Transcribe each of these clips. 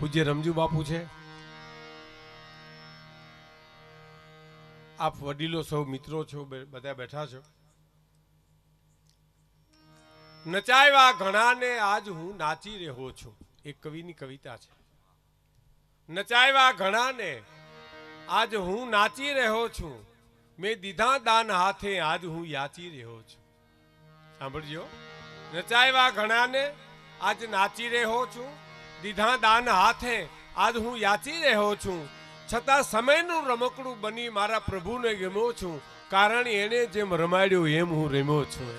પૂજ્ય રમજુ બાપુ છે. આપ વડીલો સૌ મિત્રો છો બધા બેઠા છો. નચાવ્યા ઘણાને આજ હું નાચી રહ્યો છું. એક કવિની કવિતા છે. નચાવ્યા ઘણાને આજ હું નાચી રહ્યો છું. મેં દીધા દાન હાથે આજ હું યાચી રહ્યો છું. સાંભળજો. નચાવ્યા ઘણાને આજ નાચી રહ્યો છું. દીધા દાન હાથે આજ હું યાચી રહ્યો છું. છતાં સમયનું રમકડું બની મારા પ્રભુને ગમ્યો છું, કારણ એણે જેમ રમાડ્યું એમ હું રમ્યો છું.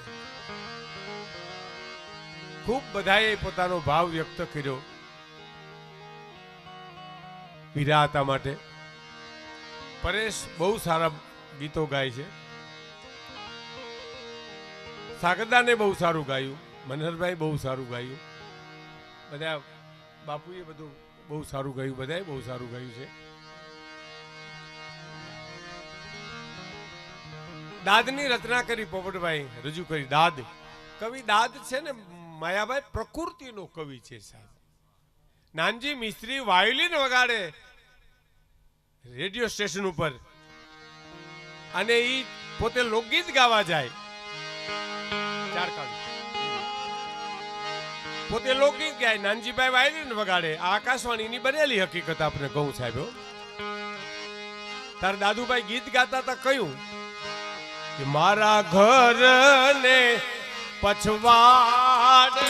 ખૂબ બધાએ પોતાનો ભાવ વ્યક્ત કર્યો. વિરાતા માટે. પરેશ બહુ સારા ગીતો ગાય છે. સાગરદાને બહુ સારું ગાયું, મનહરભાઈ બહુ સારું ગાયું. બધા બાપુએ બધું બહુ સારું ગયું, બધાએ બહુ સારું ગયું છે. દાદની રચના કરી પોપટભાઈ, રજૂ કરી દાદ. કવિ દાદ છે ને, માયાભાઈ પ્રકૃતિનો કવિ છે સાહેબ. નાનજી મિસ્ત્રી વાયોલિન વગાડે રેડિયો સ્ટેશન ઉપર. અને એ પોતે લોકગીત ગાવા જાય. ચાર કાળી. પોતે લોકગીત ગાય નાનજીભાઈ વાયલિન વગાડે આ આકાશવાણીની બનેલી હકીકત આપણે કહું સાહેબ. તાર દાદુભાઈ ગીત ગાતા હતા કહ્યું કે મારા ઘર ને પછવાડે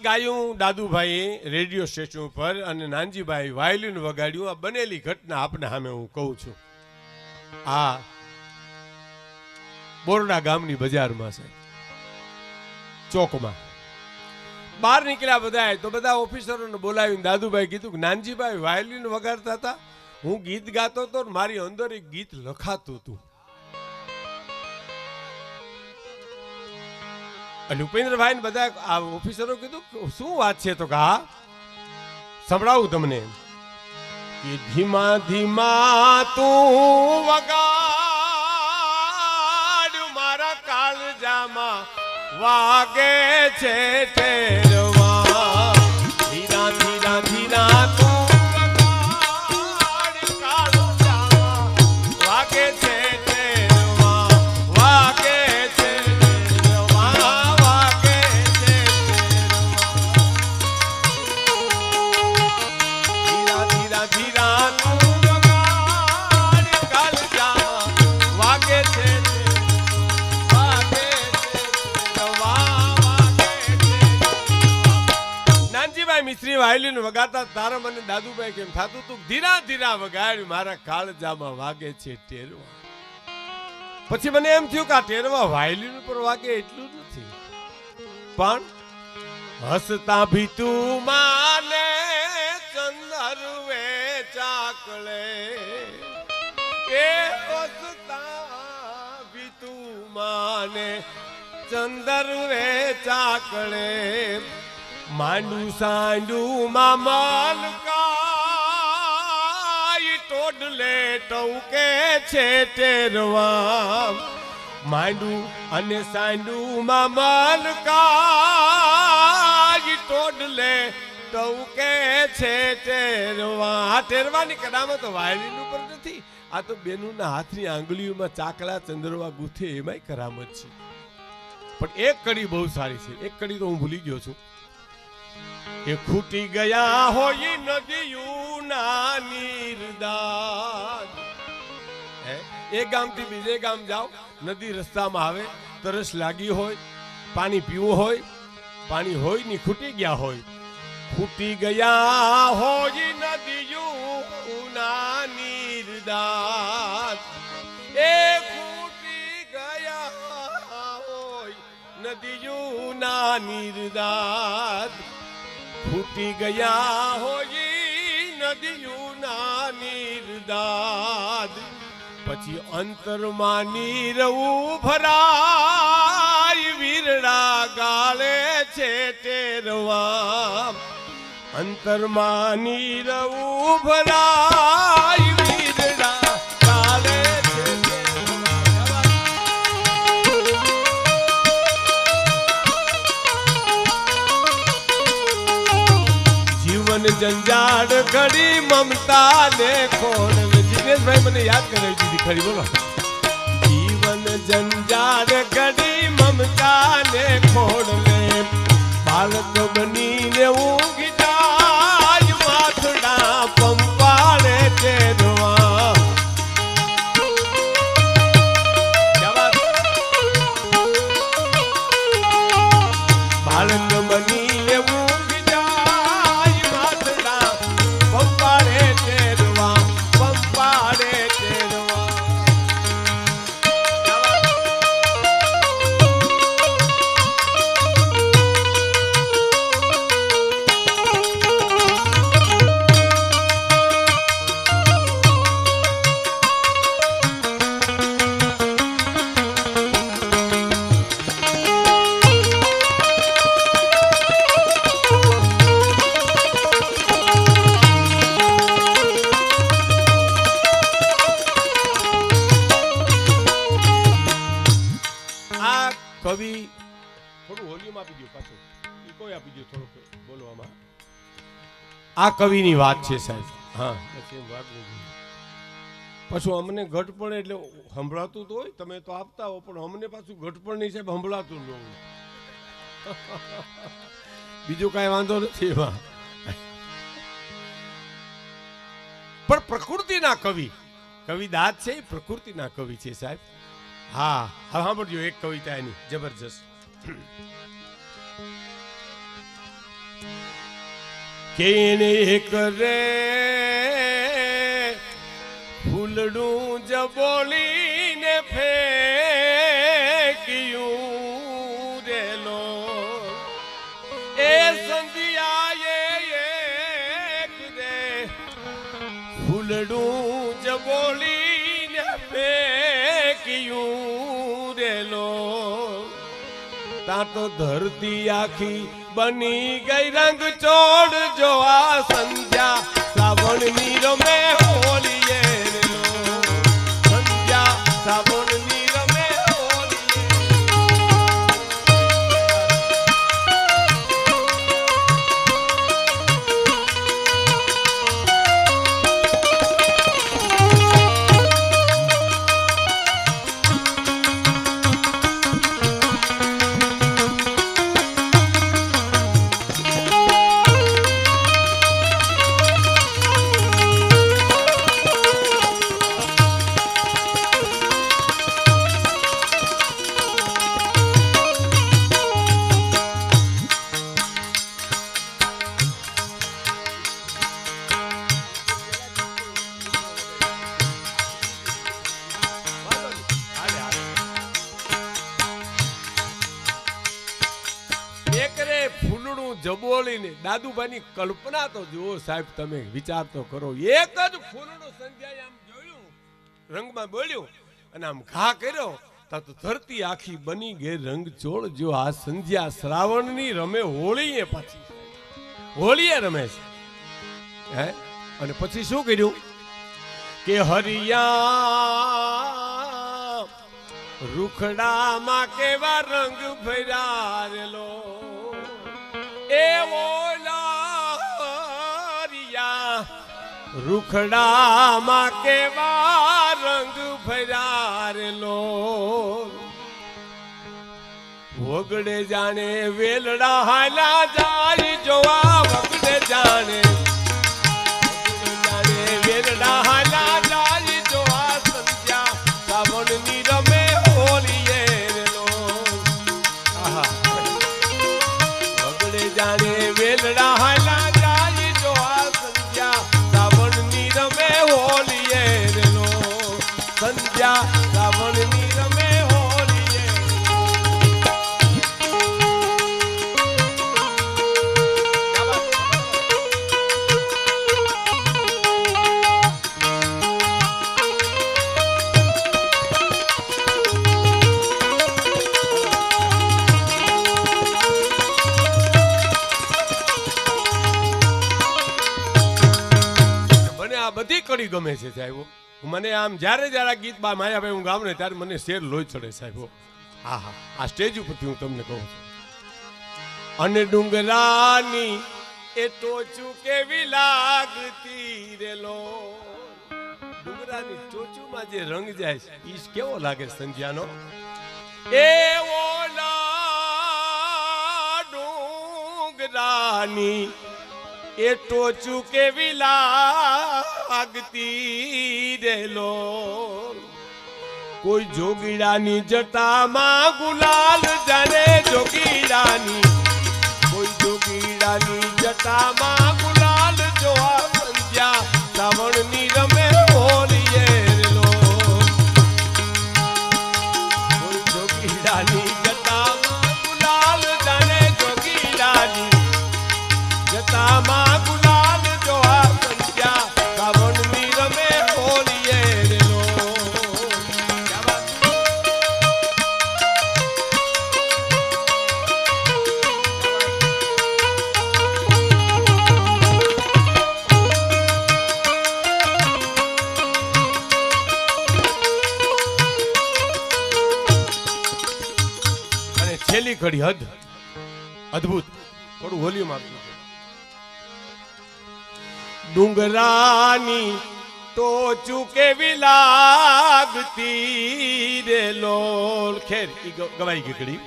ગીત ગાયું દાદુભાઈ રેડિયો સ્ટેશન ઉપર અને નાનજીભાઈ વાયોલિન વગાડ્યું. આ બનેલી ઘટના આપને સામે હું કહું છું. આ બોરડા ગામની બજારમાં છે. ચોકમાં. બહાર નીકળ્યા બધા તો બધા ઓફિસરોને બોલાવીને દાદુભાઈ કીધું કે નાનજીભાઈ વાયોલિન વગાડતા હતા. હું ગીત ગાતો હતો મારી અંદર એક ગીત લખાતું હતું. એટલે ઉપેન્દ્રભાઈ ને બધા આ ઓફિસરો કીધું શું વાત છે તો કા સંભળાવું તમને કે ધીમા ધીમા તું વગાડ, મારા કાલજામાં વાગે છે ટેરવા વાયોલિન તારા મને દાદુભાઈ કેમ થતું તું? ધીરા ધીરા વગાડ મારા કાળજામાં વાગે છે ટેરવા. પછી મને એમ થયું કે આ ટેરવા વાયલિન ઉપર વાગે એટલું નથી. પણ હસતા ભીતું માને ચંદરવે ચાકળે એ હસતા ભીતું માને ચંદરવે ચાકળે માંડું સાંડું માં માલકાય ટોડલે ટૌકે છે ટેરવા માંડું અને સાંડું માં માલકાય ટોડલે ટૌકે છે ટેરવા આ ટેરવાની કરામત વાયલિન ઉપર નથી. આ તો બેનુના હાથની આંગળીઓમાં ચાકલા ચંદ્રવા ગુથે, એમાંય કરામત છે. પણ એક કડી બહુ સારી છે. એક કડી તો હું ભૂલી ગયો છું. કે ખૂટી ગયા હોય નદીયુના નીરદાન. હે એક ગામથી બીજે ગામ જાઓ, નદી રસ્તામાં આવે, તરસ લાગી હોય, પાણી પીવું હોય, પાણી હોયની ખૂટી ગયા હોય. ખૂટી ગયા હોય નદીયુના નીરદાન. એ ખૂટી ગયા હોય નદીયુના નીરદાન. ફૂટી ગયા હોય નદીઓના નિર્દાદ પછી અંતરમાં નીરવું ભરાય વીરડા ગાળે છે ટેરવા અંતરમાં નીરવું ભરાય જીવન જંજાળ ઘડી મમતા ને ખોડ જિગ્નેશભાઈ મને યાદ કરાવી દીધી ખરી, બોલો. જીવન જંજાળ ઘડી મમતા ને ખોડ કવિ થોડું વોલ્યુમ આપી દો પાછું. કોઈ આપી દો થોડુંક બોલવામાં આ કવિની વાત છે સાહેબ. હા પછી પાછું અમને ઘટપણ એટલે સંભળાતું તો હોય તમે તો આપતા હો પણ અમને પાછું ઘટપણ નહીં સાહેબ સંભળાતું ન હોય. બીજું કાંઈ વાંધો નથી એમાં. પણ પ્રકૃતિના કવિ કવિ દાદ છે એ પ્રકૃતિના કવિ છે સાહેબ. હા હવે સાંભળજો, એક કવિતા એની, જબરજસ્ત. કેને કરે ફૂલડું જ બોલીને ફેંક્યું રેલો એ સંધ્યાએ એક રે ફૂલડું જ બોલીને ફેંક્યું તા ધરતી આખી બની ગઈ રંગ ચોડ જો આ સંધ્યા. શ્રાવણની રમે હોલીએ જબોળીને કલ્પના તો જુઓ સાહેબ, તમે વિચાર તો કરો. એક જ ફૂલનું સંધ્યાએ આમ જોયું, રંગમાં બોલ્યું, અને આમ ઘા કર્યો ધરતી આખી બની ગઈ રંગ ચોળ જો આ સંધ્યા શ્રાવણની રમે, હોળીએ પાછી. હોળીએ રમે છે. હે? અને પછી શું કર્યું? કે હરિયા રૂખડામાં કેવા રંગ ભર્યારેલો એવો રૂખડામાં કેવા રંગ ભરારેલો. વગડે જાણે વેલડા હાલા જાય, જોવા વગડે જાણે. વેલડા હાલા જાય, જોવા સંધ્યા શ્રાવણની આ ગમે છે, સાહેબ. મને આમ જ્યારે જ્યારે ગીત બા માયાભાઈ, હું ગામ ને ત્યારે મને શેર લોહી ચડે, સાહેબ. હા હા. આ સ્ટેજ ઉપરથી હું તમને કહું છું. અને ડુંગરાની એ ટોચું કેવી લાગતી રેલો ડુંગરાની ટોચુમાં જે રંગ જાય છે, ઈ કેવો લાગે સંધ્યાનો? એવો ડુંગરાની એ ટોચું કેવી લાગતી રહેલો કોઈ જોગીડાની જટામાં ગુલાલ જાણે જોગીડાની. કોઈ જોગીડાની જટામાં ગુલાલ ડુંગરાની તો કેવી લાગતી રે લોલ. ખેર ગવાઈ ગીકડી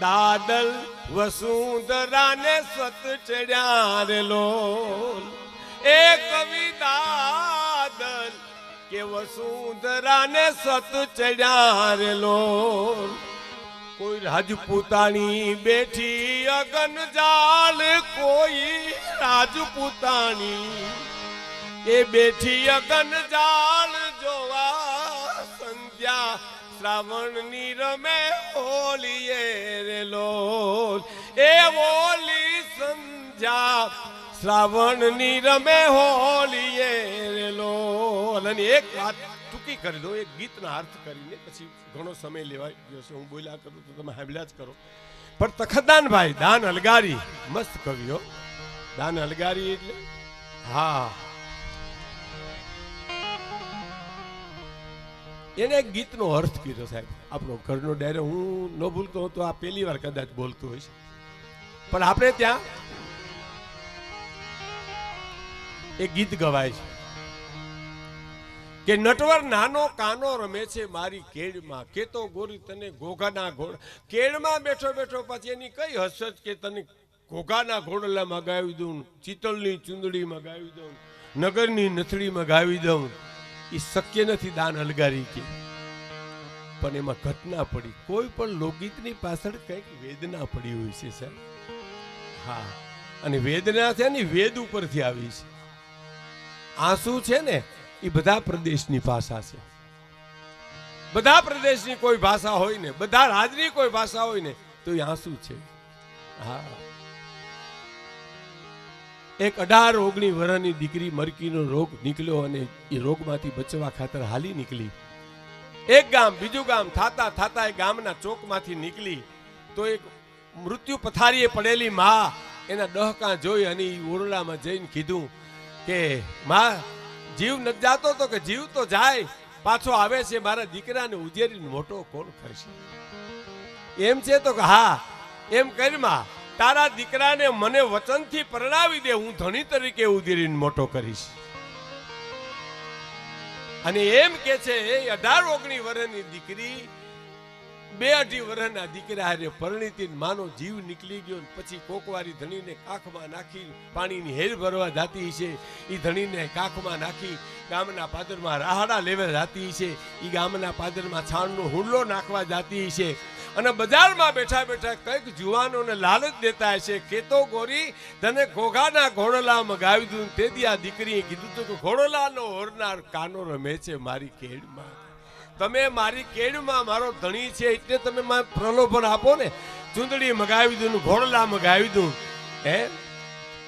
દાદલ વસુંધરાને સત ચડ્યા રે લોલ. એ કવિ દાદલ કે વસુંધરાને સત ચડ્યા રે લોલ. કોઈ રાજપૂતાણી બેઠી અગન જાલ, કોઈ રાજપૂતાણી એ બેઠી અગન જાલ જોવા સંધ્યા. શ્રાવણની રમે હોલીએ રે લોલ એ હોલી સંધ્યા. શ્રાવણની રમે હોલીએ રે અને એક વાત ટૂંકી કરી દો એક ગીતના અર્થ કરીને, પછી ઘણો સમય લેવાય ગયો છે, હું બોલ્યા કરું તો તમે સાંભળ્યા જ કરો. પણ તખતદાનભાઈ, દાન અલગારી, મસ્ત કવિઓ દાન અલગારી એટલે? હા. એને એક ગીતનો અર્થ કીધો સાહેબ. આપણો ઘરનો ડાયરો, હું ન ભૂલતો હતો તો આ પહેલી વાર કદાચ બોલતો હોઈશ. પણ આપણે ત્યાં એ ગીત ગવાય છે. કે નટવર નાનો કાનો રમે છે મારી કેળમાં કેતો ગોરી તને ઘોઘાના ઘોડ કેળમાં બેઠો બેઠો પછી એની કઈ હસત કે તને ઘોઘાના ઘોડલા મગાવી દઉં ચિતલની ચુંદડી મગાવી દઉં, નગરની નથડીમાં મગાવી દઉં. એ શક્ય નથી દાન અલગારી કે. પણ એમાં ઘટના પડી. કોઈ પણ લોકગીતની પાછળ કંઈક વેદના પડી હોય છે સર હા. અને વેદના છે ને વેદ ઉપરથી આવી છે. આંસુ છે ને એ બધા પ્રદેશની ભાષા છે. બધા પ્રદેશની કોઈ ભાષા હોય ને, બધા રાજની કોઈ ભાષા હોય ને, તો એ આંસુ છે. હા. એક અઢાર ઓગણી વર્ષની દીકરી મરકીનો રોગ નીકળ્યો અને એ રોગમાંથી બચવા ખાતર હાલી નીકળી. એક ગામ, બીજું ગામ, થાતા થાતા એ ગામના ચોકમાંથી નીકળી. તો એક મૃત્યુ પથારીએ પડેલી મા એના ડહકા જોઈ અને એ ઓરડામાં જઈને કીધું કે, મા, જીવ નથી જાતો તો કે જીવ તો જાય. પાછો આવે છે મારા દીકરાને ઉજેરીને મોટો કોણ કરશે? એમ છે તો કે, હા. એમ કરીમાં તારા દીકરાને મને વચનથી પરણાવી દે, હું ધણી તરીકે ઉજેરીને મોટો કરીશ. અને એમ કે છે અઢાર ઓગણી વર્ષની દીકરી, બે અઢી વર્ષના દીકરા હારે પરણીતી માનો જીવ નીકળી ગયો પછી કોકવારી ધણીને કાખમાં નાખી, પાણીની હેર ભરવા જાતી છે એ ધણીને કાખમાં નાખી, ગામના પાદરમાં રાહડા લેવા જાતી છે એ ગામના પાદરમાં છાણનો હુડલો નાખવા જાતી છે અને બજારમાં બેઠા બેઠા કંઈક જુવાનોને લાલચ દેતા હશે. કે તો ગોરી, તને ઘોઘાના ઘોડલા મગાવી દીધું તે દી આ દીકરીએ કીધું હતું કે ઘોડલાનો હોરનાર કાનો રમે છે મારી કેડમાં. તમે મારી કેડમાં, મારો ધણી છે, એટલે તમે પ્રલોભન આપો ને. ચૂંદડી મગાવી દઉં ઘોડલા મગાવી દઉં. હે?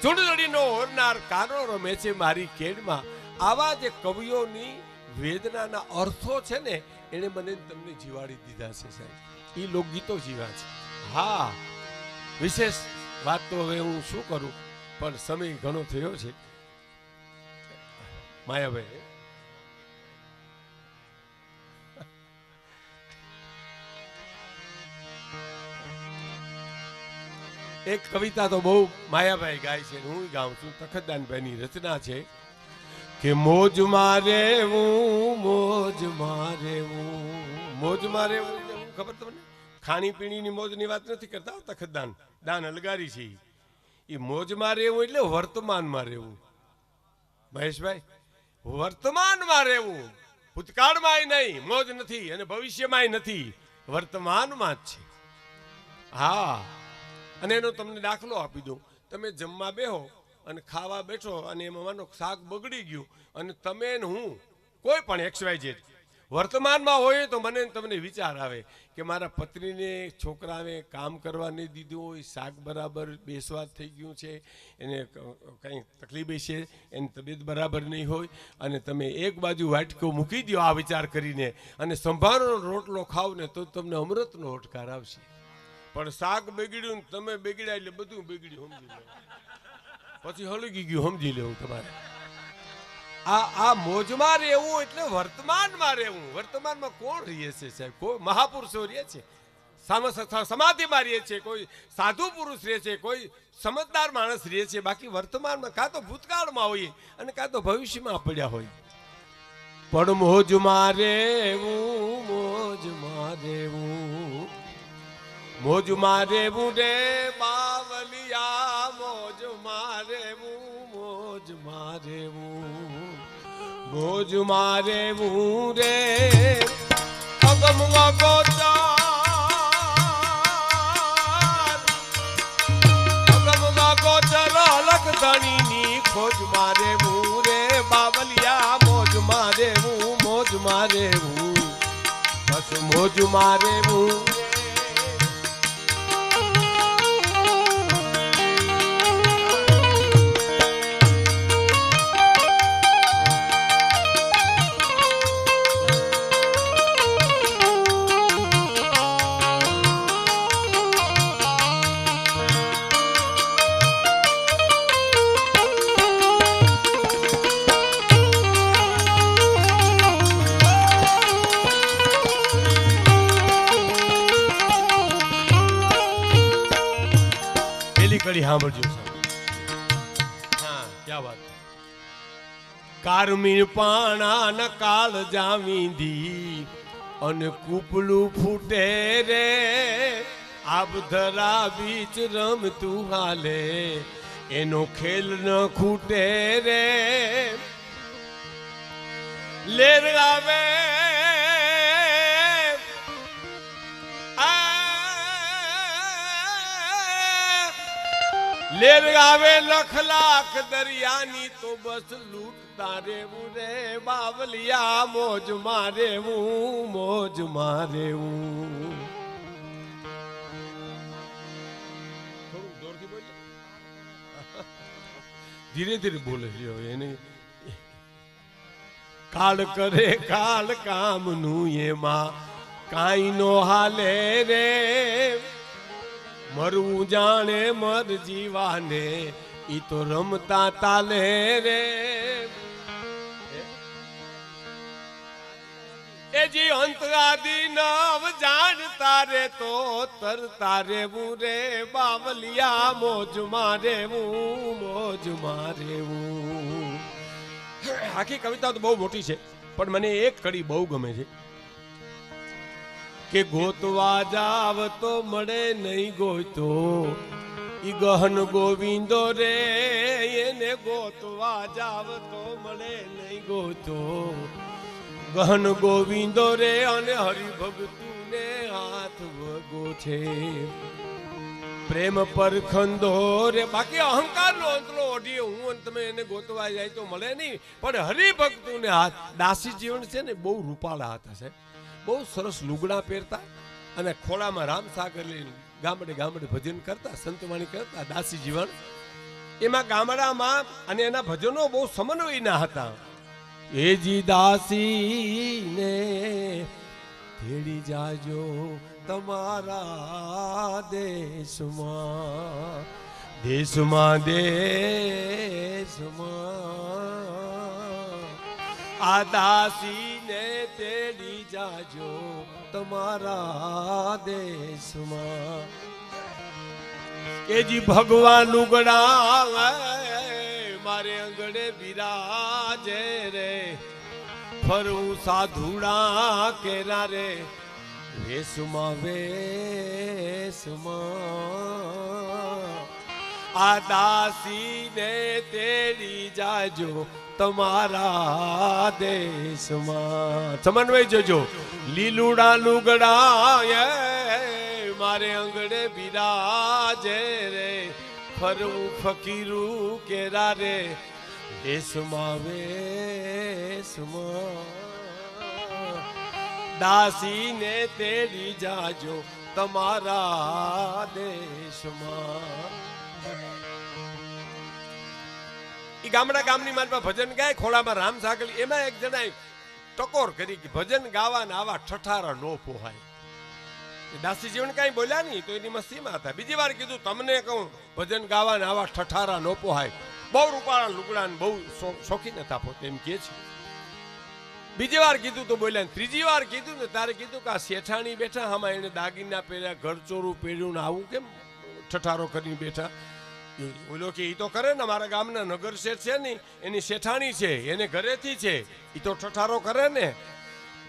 ચૂંદડીનો હોરનાર કાનો રમે છે મારી કેડમાં. આવા જે કવિઓની વેદનાના અર્થો છે ને, એણે મને તમને જીવાડી દીધા છે સાહેબ. એ લોકગીતો જીવ્યા છે. હા, વિશેષ વાત તો હવે હું શું કરું? પણ સમય ઘણો થયો છે. માયાભાઈ. એક કવિતા તો બહુ માયાભાઈ ગાય છે હું ગાઉં છું. તખતદાનભાઈની રચના છે કે મોજ મારે હું, મોજ મારે હું, મોજ મારે હું, ખબર તમને? ખાણી પીણીની મોજની વાત નથી કરતા? આવતા તખતદાન, દાન અલગારી છે. એ મોજમાં રહેવું એટલે વર્તમાનમાં રહેવું. મહેશભાઈ, વર્તમાનમાં રહેવું. ભૂતકાળમાં નહીં, મોજ નથી અને ભવિષ્યમાંય નથી. વર્તમાનમાં જ છે. હા. અને એનો તમને દાખલો આપી દઉં. તમે જમવા બેહો અને ખાવા બેઠો અને એમાં માનો શાક બગડી ગયું અને તમે હું કોઈ પણ એક્સ વાય ઝેડ વર્તમાનમાં હોય તો મને તમને વિચાર આવે કે મારા પત્નીને છોકરાને કામ કરવા નહીં દીધું હોય, શાક બરાબર બેસવા થઈ ગયું છે, એને કંઈ તકલીફ છે, એની તબિયત બરાબર નહીં હોય, અને તમે એક બાજુ વાટકો મૂકી દો આ વિચાર કરીને અને સંભાળનો રોટલો ખાવ ને તો તમને અમૃતનો ઓટકાર આવશે. પણ શાક બગડ્યું ને તમે બગડ્યા એટલે બધું બગડ્યું, સમજી લો. પછી હળગી ગયું, સમજી લેવું તમારે. આ આ મોજમાં રહેવું એટલે વર્તમાનમાં રહેવું. વર્તમાનમાં કોણ રહીએ છે સાહેબ? કોઈ મહાપુરુષો રહે છે સામ- સમાધિમાં રહે છે કોઈ સાધુ પુરુષ રહે છે કોઈ સમજદાર માણસ રહે છે બાકી વર્તમાનમાં કાં તો ભૂતકાળમાં હોઈએ અને કાં તો ભવિષ્યમાં પડ્યા હોય પણ મોજમાં રહેવું મોજમાં રહેવું, મોજમાં મારે રે બાવલિયા, મોજમાં રેવું મોજમાં મારે મોજ મારે મુરે અગમ ગોચાર. અગમ ગોચર અલગ ધણીની ખોજ મારે મુરે બાવલિયા મોજ મારે હું મોજ મારે હું બસ મોજ મારે મુરે કારમીન પાણા ન કાળ જામીંધી અને કૂપલું ફૂટે રે. આબધરા બીચ રમતું હાલે. એનો ખેલ ન ખૂટે રે. લેર આવે લેર આવે લખ લાખ દરિયાની તો બસ લૂટતા રેવું રે બાવલિયા મોજ મારે હું મોજ મારે હું થોડું જોરથી બોલજો ધીરે ધીરે બોલે છે હવે એને કાળ કરે કાળ કામનું એમાં કાંઈ નો હાલે રે મરવું જાણે મર જીવાને, ઈ તો રમતા તાલે રે. એ જી અંત નવ જાણતા રે તો તરતા રેવું રે, બાવલિયા મોજ મારેવું મોજ મારેવું. આખી કવિતા તો બહુ મોટી છે, પણ મને એક કડી બહુ ગમે છે. કે ગોતવા જાવ તો મળે નહીં ગોતો ઈ ગહન ગોવિંદો રે, એને ગોતવા જાવ તો મળે નહીં ગોતો ગહન ગોવિંદો રે અને હરિભગતું ને હાથ વગો છે. પ્રેમ પર ખંદો રે, બાકી અહંકાર નો અંતલો ઓઢીએ હું અને તમે એને ગોતવા જાય તો મળે નહીં. પણ હરિભક્તુને હાથ, દાસી જીવન છે ને, બહુ રૂપાળા હાથ છે બહુ સરસ લુગડા પહેરતા અને ખોળામાં રામ સાગર લઈને ગામડે ગામડે ભજન કરતા સંતવાણી કરતા, દાસી જીવન. એમાં ગામડામાં અને એના ભજનો બહુ સમન્વયના હતા. એ જી દાસી ને તેડી જાજો તમારા દેશમાં દેશમાં દેશમાં. આ દાસીને તેડી જાજો તમારા દેશમાં. એજી ભગવાન ઉગડા મારે અંગડે બિરાજે રે. ફરું સાધુડા કેરા રે વેસમાં વેસમાં આ દાસીને તેડી જાજો તમારા દેશમાં. સમન્વય જોજો. લીલુડા લુગડા એ મારે અંગડે બિરાજે રે. ફરવું ફકીરું કેરા રે. દેશમાં વેશમાં. દાસીને તેડી જાજો તમારા દેશમાં. ઈ ગામડા ગામની માલમાં ભજન ગાય, ખોળામાં રામ સાગલી એમાં એક જણાએ ટકોર કરી કે ભજન ગાવાના આવા ઠઠારા નો પોહાય. એ દાસી જીવન કાંઈ બોલ્યા નહીં, તો એની મસ્તીમાં હતા. બીજી વાર કીધું, તમને કહું, ભજન ગાવાના આવા ઠઠારા નો પોહાય. બહુ રૂપાળા લુગડા બહુ શોખીન હતા પોતે, એમ કે છે. બીજી વાર કીધું તો બોલ્યા ત્રીજી વાર કીધું ને, તારે કીધું કે આ શેઠાણી બેઠા આમાં એને દાગીના પહેર્યા, ઘરચોરું પહેર્યું ને આવું કેમ? ઠઠારો કરીને બેઠા. બોલો કે એ તો કરે ને, મારા ગામના નગર શેઠ છે ને, એની શેઠાણી છે, એને ઘરેથી છે. એ તો ઠઠારો કરે ને.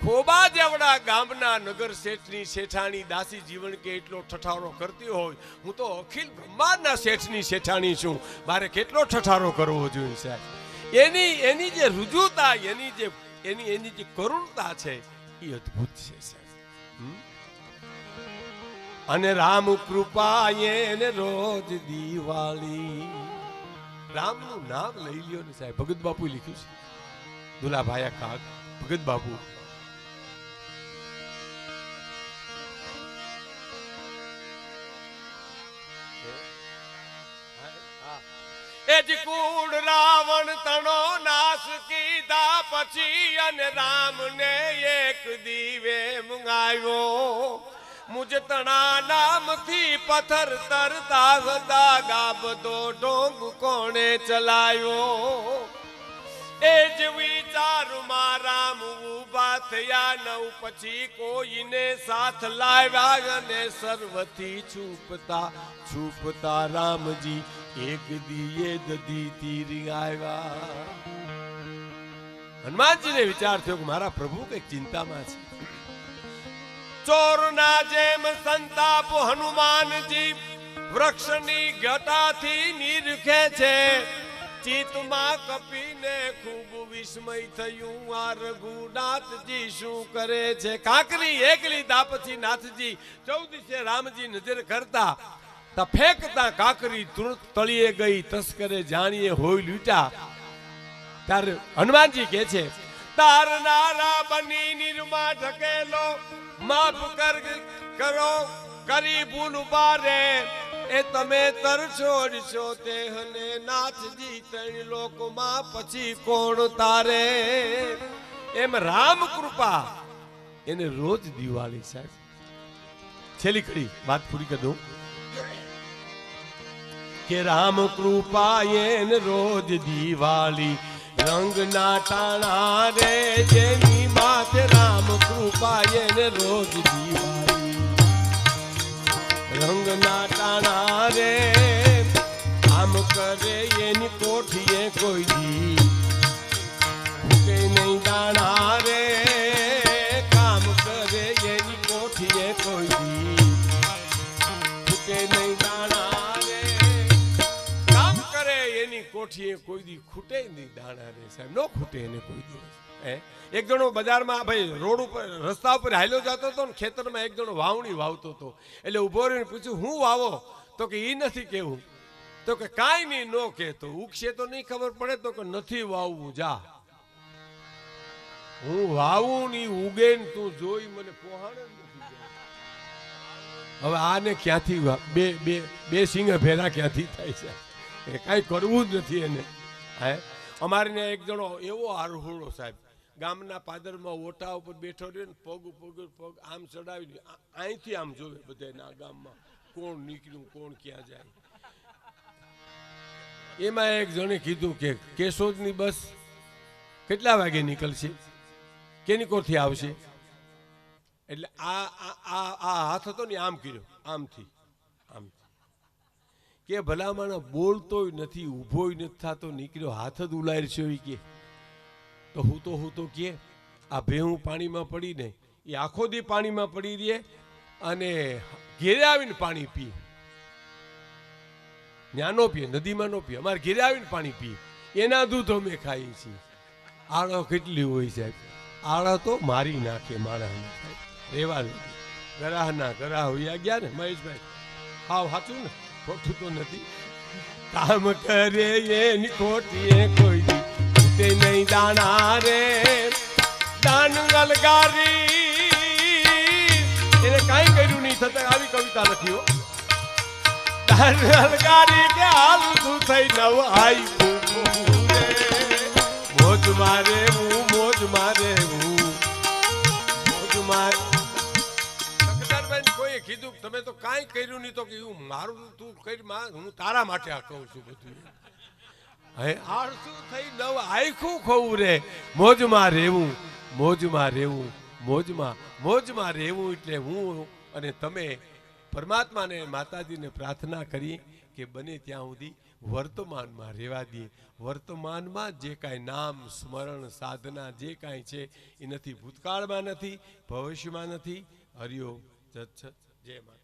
ખોબા જેવડા ગામના નગર શેઠની શેઠાણી દાસી જીવન કે એટલો ઠઠારો કરતી હોય. હું તો અખિલ બ્રહ્માંડના શેઠની શેઠાણી છું. મારે કેટલો ઠઠારો કરવો જોઈએ સાહેબ? એની એની જે રુજુતા, એની જે, એની એની જે કરુણતા છે એ અદ્ભુત છે સાહેબ? અને રામ કૃપા એને રોજ દિવાળી. રામનું નામ લઈ લ્યો ને સાહેબ. ભગત બાપુ લીધું છે. દુલાભાયા કાક, ભગત બાપુ. કુળ રાવણ તણો નાશ કીધા પછી અને રામને એક દીવે મંગાવ્યો. મુજ તણા નામથી પથ્થર તરતા હતા ગાબદો ઢોંગ કોણે ચલાયો? એ જ વિચારમાં રામ ઊભા થયા, નવ પછી કોઈને સાથ લાવ્યા અને સર્વથી છૂપતા છૂપતા રામજી એક દીએ દધી તીર આવ્યા હનુમાનજીને વિચાર થયો કે મારા પ્રભુ કંઈક ચિંતામાં છે. ચોરના જેમ સંતાપ હનુમાનજી વૃક્ષની ઘટાથી નિરખે છે. ચિત્તમાં કપીને ખૂબ વિસ્મય થયું. આ રઘુનાથજી શું કરે છે? કાંકરી એકલી દાપથી નાથજી. ચૌદીસે રામજી નજર કરતા ફેંકતા કાંકરી તુરંત તળીએ ગઈ. તસ્કરે જાણીએ હોય લૂટા ત્યારે હનુમાનજી કે છે તાર નારા બની નિર્મા ઢકેલો, માફ કર કરો કરી ભૂલ બારે એ તમે તર છોડશો તે હને નાથજી ત્રણ લોકમાં પછી કોણ તારે? એમ રામ કૃપા, એને રોજ દિવાળી સાહેબ. છેલ્લી ખડી વાત પૂરી કરી દઉં. કે રામ કૃપા એને રોજ દિવાળી રંગ ના ટાણા રે, જેની માત રામ કૃપા એને રોજ દિવાળી. રંગ ના ટાણા રે, આમ કરે એની કોઠીએ કોઈ દી. નહીં દાણા એની કોઈ દી ખૂટે નહીં દાણા રે સાહેબ. ન ખૂટે એને કોઈ દિવસ. હે? એક જણો બજારમાં ભાઈ રોડ ઉપર, રસ્તા ઉપર હાલ્યો જતો હતો ને ખેતરમાં એક જણો વાવણી વાવતો હતો. એટલે ઊભો રહીને પૂછ્યું, હું વાવો? તો કે એ નથી કેવું. તો કે, કાંઈ નહીં, ન કહેતો. ઉગશે તો નહીં ખબર પડે, તો કે, નથી વાવવું, જા. હું વાવું ની ઉગે ને તું જોઈ, મને પોહાણે. હવે આને ક્યાંથી બે બે બે સિંહ ભેરા ક્યાંથી થાય છે એ કાંઈ કરવું જ નથી એને. હે? અમારે ત્યાં એક જણો એવો આરહોળો સાહેબ, ગામના પાદરમાં ઓટા ઉપર બેઠો રહ્યો ને પગ પગ પગ આમ ચડાવી અહીંથી આમ જોવે બધાના ગામમાં કોણ નીકળ્યું, કોણ ક્યાં જાય. એમાં એક જણે કીધું કે કેશોદની બસ કેટલા વાગે નીકળશે? કેની કોરથી આવશે? એટલે આ આ આ હાથ હતો ને આમ કર્યો, આમથી. કે ભલામણ બોલતોય નથી, ઊભોય નથી થતો, નીકળ્યો હાથ જ ઉલાયર છે કે. તો હું તો હું તો કે, આ ભેહું પાણીમાં પડીને એ આખો દી પાણીમાં પડી રહે અને ઘેરે આવીને પાણી પીએ. ત્યાં નો પીએ, નદીમાં નો પીએ, અમારે ઘેરે આવીને પાણી પીએ. એના દૂધ અમે ખાઈએ છીએ. આળો કેટલી હોય સાહેબ? આળો તો મારી નાખે માણસને રેવા ગરાહના ગરાહ હોઈ ગયા ને, મહેશભાઈ. હાવ સાચું ને? ખોટું નથી. કામ કરે એની ખોટી કોઈ તે નહીં દાણા રે દાન ગલગારી એને કાંઈ કર્યું નહીં થતા આવી કવિતા લખી હો. દાન ગલગારી કે હાલ તું થઈ નવ આઈ મોજ મારે હું, મોજ મારે હું. મોજ મારે સકદારભાઈ કોઈએ કીધું તમે તો કાંઈ કર્યું નહીં તો કે મારું તું કરી હું તારા માટે આ કહું છું બધું. હે, આળસુ થઈ નવ આખું ખવું રે. મોજમાં રહેવું મોજમાં રહેવું, મોજમાં મોજમાં રહેવું એટલે હું અને તમે પરમાત્માને, માતાજીને પ્રાર્થના કરી કે બને ત્યાં સુધી વર્તમાનમાં રહેવા દઈએ વર્તમાનમાં જે કાંઈ નામ, સ્મરણ, સાધના, જે કાંઈ છે, એ નથી, ભૂતકાળમાં નથી, ભવિષ્યમાં નથી. હરિઓમ જય માતા